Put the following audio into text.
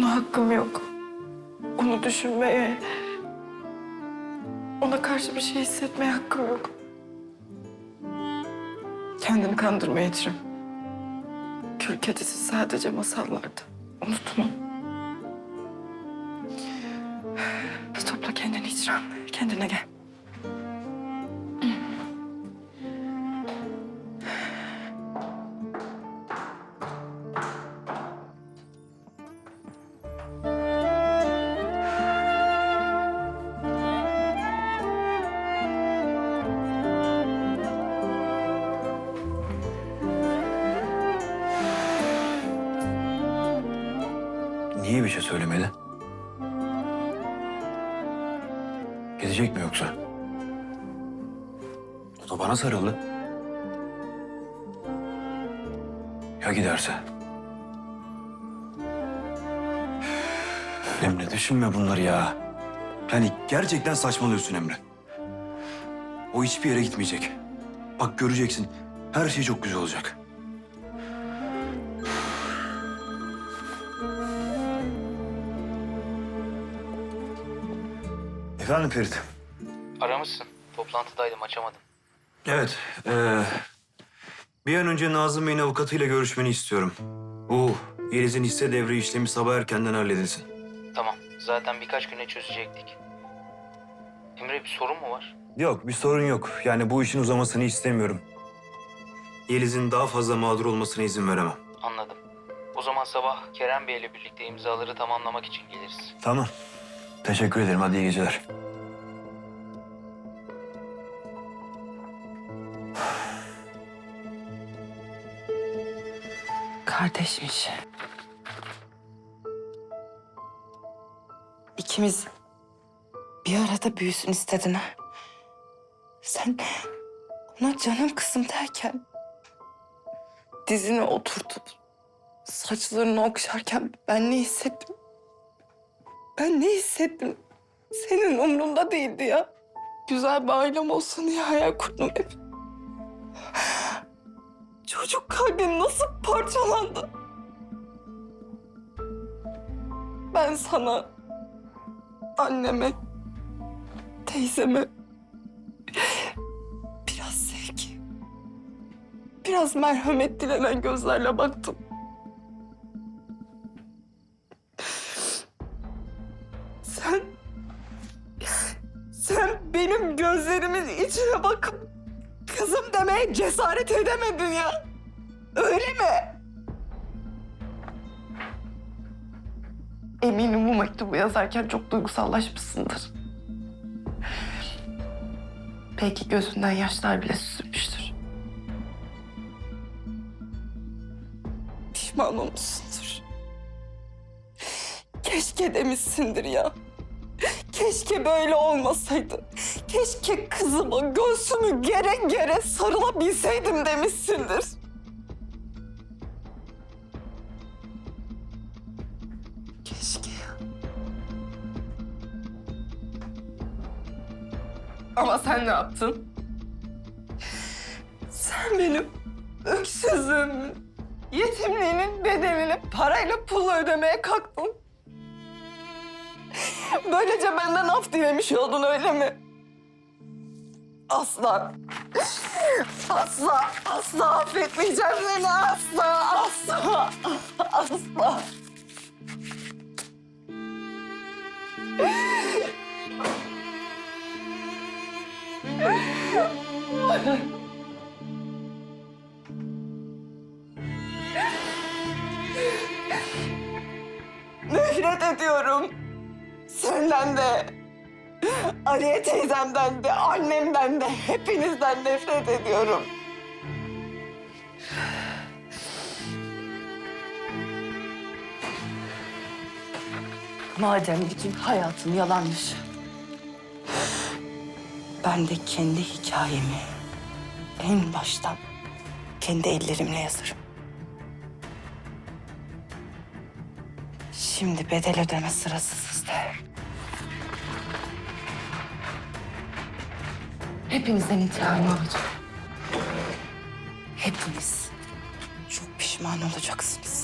Buna hakkım yok. Onu düşünmeye, ona karşı bir şey hissetmeye hakkım yok. Kendimi kandırmayacağım. Kül kedisi sadece masallardı. Unutma. Topla kendini İcran. Kendine gel. Bir şey söylemedi? Gidecek mi yoksa? O da bana sarıldı. Ya giderse? Emre düşünme bunları ya. Yani gerçekten saçmalıyorsun Emre. O hiçbir yere gitmeyecek. Bak göreceksin. Her şey çok güzel olacak. Efendim Ferit. Aramışsın. Toplantıdaydım açamadım. Evet. eee, bir an önce Nazım Bey'in avukatıyla görüşmeni istiyorum. Bu Yeliz'in hisse devri işlemi sabah erkenden halledilsin. Tamam. Zaten birkaç güne çözecektik. Emre bir sorun mu var? Yok bir sorun yok. Yani bu işin uzamasını istemiyorum. Yeliz'in daha fazla mağdur olmasına izin veremem. Anladım. O zaman sabah Kerem Bey ile birlikte imzaları tamamlamak için geliriz. Tamam. Teşekkür ederim. Hadi iyi geceler. Kardeşmiş. İkimiz bir arada büyüsün istedin ha. Sen ona canım kızım derken dizine oturtup saçlarını okşarken ben ne hissettim? Ben ne hissettim? Senin umrunda değildi ya. Güzel bir ailem olsun diye hayal kurdum hep. Çocuk kalbim nasıl parçalandı? Ben sana, anneme, teyzeme biraz sevgi, biraz merhamet dilenen gözlerle baktım. Sen, sen benim gözlerimin içine bakıp kızım demeye cesaret edemedin ya. Öyle mi? Eminim bu mektubu yazarken çok duygusallaşmışsındır. Belki gözünden yaşlar bile süzülmüştür. Pişman olmuşsundur. Keşke demişsindir ya. Keşke böyle olmasaydı. Keşke kızıma göğsümü gere gere sarılabilseydim demişsindir. Keşke. Ama sen ne yaptın? Sen benim öksüzüm, yetimliğinin bedelini parayla pulla ödemeye kalktın. Böylece benden af dilemiş oldun öyle mi? Asla. Asla, asla affetmeyeceğim seni. Asla, asla, asla. Nefret ediyorum. Senden de, Aliye teyzemden de, annemden de, hepinizden nefret ediyorum. Madem bütün hayatım yalanmış. Ben de kendi hikayemi en baştan kendi ellerimle yazarım. Şimdi bedel ödeme sırası sizde. Hepinizden intikamımı alacağım. Hepiniz çok pişman olacaksınız.